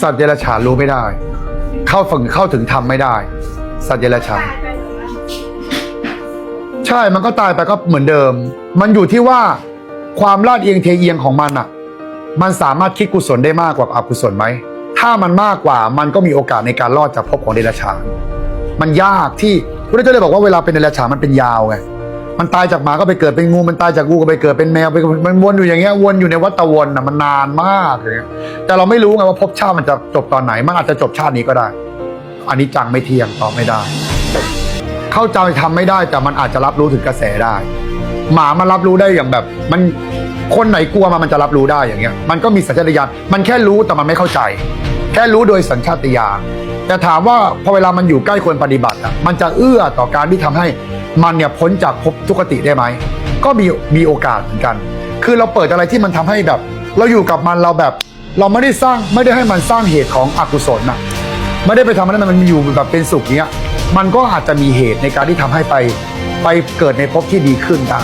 สัตว์เดรัจฉานรู้ไม่ได้ เข้าฝึกเข้าถึงธรรมไม่ได้ สัตว์เดรัจฉานใช่มันก็ตายไปก็เหมือนเดิม มันอยู่ที่ว่าความลาดเอียงเทเอียงของมันอะมันสามารถคิดกุศลได้มากกว่าอกุศลไหม ถ้ามันมากกว่ามันก็มีโอกาสในการรอดจากภพของเดรัจฉาน มันยากที่พระเจ้าเลยบอกว่าเวลาเป็นเดรัจฉานมันเป็นยาวไง มันตายจากหมาก็ไปเกิดเป็นงูมันตายจากงูก็ไปเกิดเป็นแมวไปมันวนอยู่อย่างเงี้ยวนอยู่ในวัฏวนอะมันนานมากเลยแต่เราไม่รู้ไงว่าภพชาติมันจะจบตอนไหน มันอาจจะจบชาตินี้ก็ได้ อันนี้จังไม่เที่ยงตอบไม่ได้ เข้าใจทำไม่ได้แต่มันอาจจะรับรู้ถึงกระแสได้ หมามันรับรู้ได้อย่างแบบ มันคนไหนกลัวมามันจะรับรู้ได้อย่างเงี้ย มันก็มีสัญชาตญาณมันแค่รู้แต่มันไม่เข้าใจ แค่รู้โดยสัญชาตญาณแต่ถามว่าพอเวลามันอยู่ใกล้คนปฏิบัติอะมันจะเอื้อต่อการที่ทำให้มันเนี่ยพ้นจากภพทุกขติได้ไหมก็มีมีโอกาสเหมือนกัน คือเราเปิดอะไรที่มันทำให้แบบ เราอยู่กับมันเราแบบ เราไม่ได้สร้างไม่ได้ให้มันสร้างเหตุของอกุศลน่ะไม่ได้ไปทำให้มันอยู่แบบเป็นสุขเนี้ยมันก็อาจจะมีเหตุในการที่ทำให้ไปไปเกิดในภพที่ดีขึ้นได้